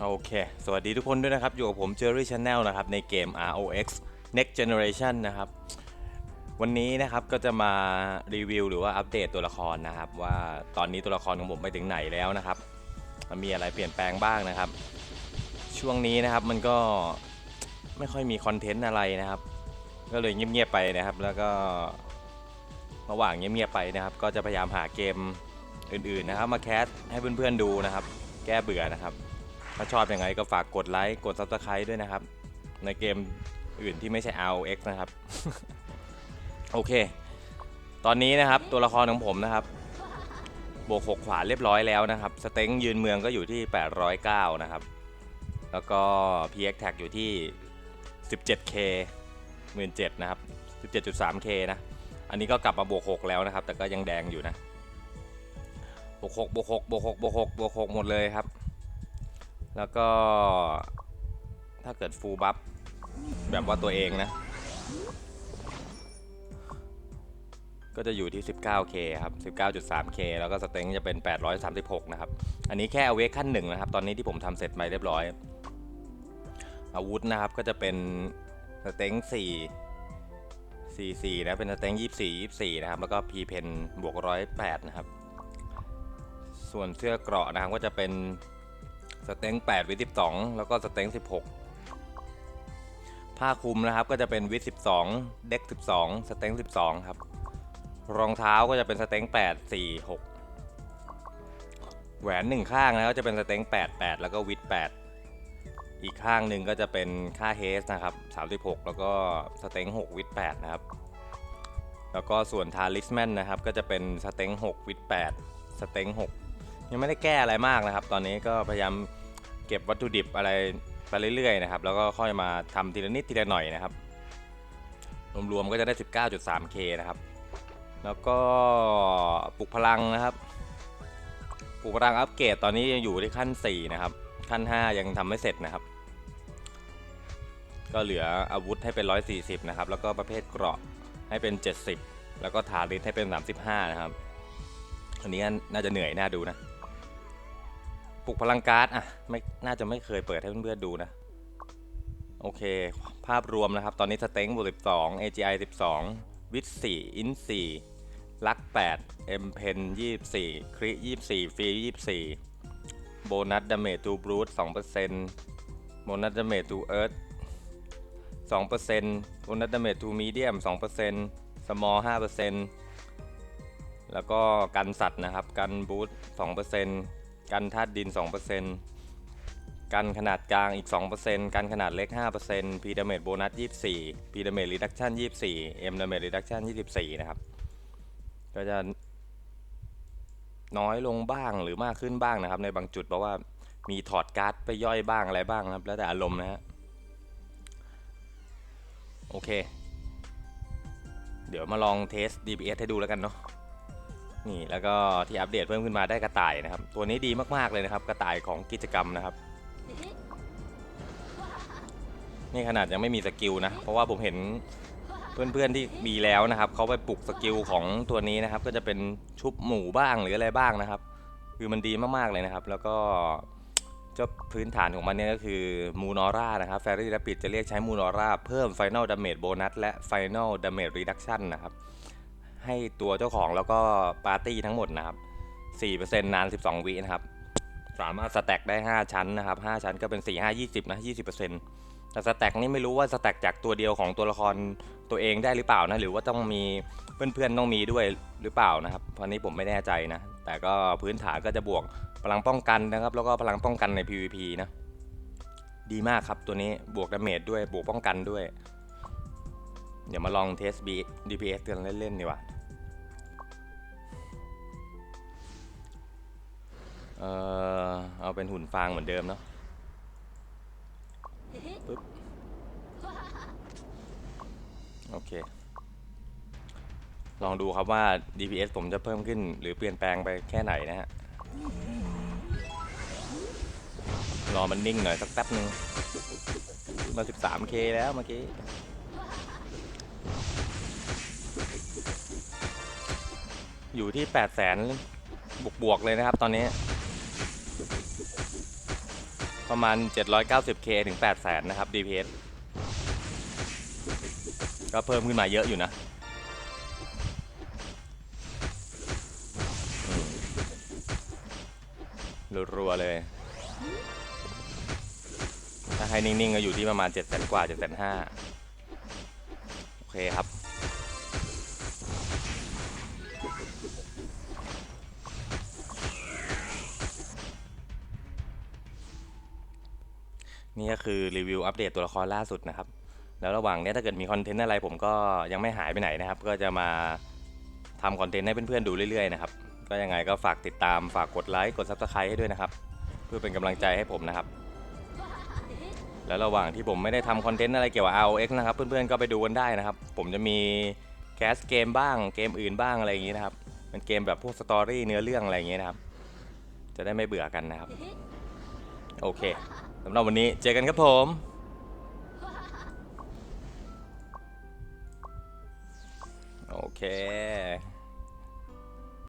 โอเค สวัสดีทุกคนด้วยนะครับ อยู่กับผม Jerry Channel นะครับ ในเกม ROX Next Generation นะครับ วันนี้นะครับก็จะมารีวิวหรือว่าอัปเดตตัวละครนะครับ ว่าตอนนี้ตัวละครของผมไปถึงไหนแล้วนะครับ มันมีอะไรเปลี่ยนแปลงบ้างนะครับ ช่วงนี้นะครับมันก็ไม่ค่อยมีคอนเทนต์อะไรนะครับ ก็เลยเงียบๆไปนะครับ แล้วก็ระหว่างเงียบๆไปนะครับ ก็จะพยายามหาเกมอื่นๆนะครับ มาแคสให้เพื่อนๆดูนะครับ แก้เบื่อนะครับ ถ้าชอบยังไงก็ฝากกดไลค์กด Subscribe ด้วยนะครับ ในเกมอื่นที่ไม่ใช่ ROX นะครับ โอเค ตอนนี้นะครับตัวละครของผมนะครับบวก6ขวาเรียบร้อยแล้วนะครับสเต็งยืนเมืองก็อยู่ที่ 809 นะครับ แล้วก็ PX Tag อยู่ที่ 17K 17,000นะครับ 17.3K นะ อันนี้ก็กลับมาบวก 6 แล้วนะครับ แต่ก็ยังแดงอยู่นะ บวก 6 บวก 6 บวก 6 บวก 6 บวก 6 หมดเลยครับ แล้วก็ถ้าเกิดฟูลบัฟแบบว่าตัวเองนะ ก็จะอยู่ที่ 19k ครับ 19.3k แล้วก็สเต็งจะเป็น 836 นะครับ อันนี้แค่เอเวกขั้นหนึ่งนะครับ ตอนนี้ที่ผมทำเสร็จไปเรียบร้อย อาวุธนะครับก็จะเป็นสเต็ง 4 44 นะเป็นสเต็ง 24 24 นะครับ แล้วก็พีเพนบวก 108 นะครับ ส่วนเสื้อเกราะนะครับก็จะเป็น สเต็ง8วิท12 แล้วก็สเต็ง16 ผ้าคลุมนะครับก็จะเป็นวิท12 เด็ก 12 สเต็ง12 ครับ รองเท้าก็จะเป็นสเต็ง8 4 6 แหวนหนึ่งข้างนะก็จะเป็นสเต็ง8 8 แล้วก็วิท8อีกข้างหนึ่งก็จะเป็นค่าเฮสนะครับ36 แล้วก็สเต็ง6วิท8นะครับ แล้วก็ส่วนทาริสแมนนะครับก็จะเป็นสเต็ง6วิท8สเต็ง6 ยังไม่ได้แก้อะไรมากนะครับ ตอนนี้ก็พยายามเก็บวัตถุดิบอะไรไปเรื่อยๆนะครับ แล้วก็ค่อยมาทำทีละนิดทีละหน่อยนะครับ รวมๆก็จะได้ 19.3K นะครับ แล้วก็ปลุกพลังนะครับ ปลุกพลังอัปเกรดตอนนี้ยังอยู่ที่ขั้น 4 นะครับ ขั้น 5 ยังทำไม่เสร็จนะครับ ก็เหลืออาวุธให้เป็น 140 นะครับ แล้วก็ประเภทเกราะให้เป็น 70 แล้วก็ฐานฤทธิ์ให้เป็น 35 นะครับ อันนี้น่าจะเหนื่อยน่าดูนะ ปลุกพลังการ์ดอะไม่น่าจะไม่เคยเปิดให้เพื่อนๆดูนะ โอเค ภาพรวมนะครับ ตอนนี้สเต็งบวก12 AGI 12 วิท4อิน4ลัก8เอ็มเพน24 คริ24 ฟรี 24 โบนัสดาเมจตูบรูท2%โบนัสดาเมจตูเอิร์ธ2%โบนัสดาเมจตูมีเดียม2%สมอล5%แล้วก็กันสัตว์นะครับ กันบูท2% กันธาตุดิน 2%กันขนาดกลางอีก 2%กันขนาดเล็ก 5%พีดาเมจโบนัส 24พีดาเมจรีดักชัน24เอ็มดาเมจรีดักชัน24 นะครับ ก็จะน้อยลงบ้างหรือมากขึ้นบ้างนะครับ ในบางจุดเพราะว่ามีถอดการ์ดไปย่อยบ้างอะไรบ้างครับ แล้วแต่อารมณ์นะฮะโอเค เดี๋ยวมาลองเทส DPS ให้ดูแล้วกันเนาะ นี่แล้วก็ที่อัปเดตเพิ่มขึ้นมาได้กระต่ายนะครับ ตัวนี้ดีมากๆเลยนะครับกระต่ายของกิจกรรมนะครับ นี่ขนาดยังไม่มีสกิลนะ เพราะว่าผมเห็นเพื่อนๆที่มีแล้วนะครับเขาไปปลุกสกิลของตัวนี้นะครับ ก็จะเป็นชุบหมูบ้างหรืออะไรบ้างนะครับ คือมันดีมากๆเลยนะครับ แล้วก็เจ้าพื้นฐานของมันเนี่ยก็คือมูนอร่านะครับแฟรี่และปิดจะเรียกใช้มูนอร่าเพิ่ม Final Damage Bonus และ Final Damage Reduction นะครับ ให้ตัวเจ้าของแล้วก็ปาร์ตี้ทั้งหมดนะครับ 4%นาน 12 วินะครับ สามารถสแต็กได้ 5 ชั้นนะครับ 5 ชั้นก็เป็น 4 5 20 นะ 20%แต่สแต็กนี่ไม่รู้ว่าสแต็กจากตัวเดียวของตัวละครตัวเองได้หรือเปล่านะ หรือว่าต้องมีเพื่อนๆต้องมีด้วยหรือเปล่านะครับเพราะนี้ผมไม่แน่ใจนะ แต่ก็พื้นฐานก็จะบวกพลังป้องกันนะครับ แล้วก็พลังป้องกันใน PVP นะ ดีมากครับตัวนี้บวกดาเมจด้วยบวกป้องกันด้วยเดี๋ยวมาลองเทส B DPS กันเล่นๆดีกว่า เออเอาเป็นหุ่นฟางเหมือนเดิมเนาะปึ๊บโอเค ลองดูครับว่า DPS ผมจะเพิ่มขึ้น หรือเปลี่ยนแปลงไปแค่ไหนนะฮะ รอมันนิ่งหน่อยสักแป๊บหนึ่งมา 13k แล้วเมื่อกี้ อยู่ที่ 8 0 0 0 0 0บวกๆเลยนะครับตอนนี้ ประมาณ 790k ถึง800,000นะครับ DPS ก็เพิ่มขึ้นมาเยอะอยู่นะ รัวๆเลย ถ้าให้นิ่งๆ ก็อยู่ที่ประมาณ700,000กว่า750,000โอเคครับ นี่ก็คือรีวิวอัปเดตตัวละครล่าสุดนะครับ แล้วระหว่างนี้ถ้าเกิดมีคอนเทนต์อะไรผมก็ยังไม่หายไปไหนนะครับ ก็จะมาทำคอนเทนต์ให้เพื่อนๆดูเรื่อยๆนะครับ ก็ยังไงก็ฝากติดตามฝากกดไลค์กด Subscribe ให้ด้วยนะครับ เพื่อเป็นกำลังใจให้ผมนะครับ แล้วระหว่างที่ผมไม่ได้ทำคอนเทนต์อะไรเกี่ยวกับ ROX นะครับ เพื่อนๆก็ไปดูกันได้นะครับ ผมจะมีแคสเกมบ้างเกมอื่นบ้างอะไรอย่างนี้นะครับเป็นเกมแบบพวกสตอรี่เนื้อเรื่องอะไรอย่างนี้นะครับ จะได้ไม่เบื่อกันนะครับ โอเคสำหรับวันนี้เจอกันครับผมโอเค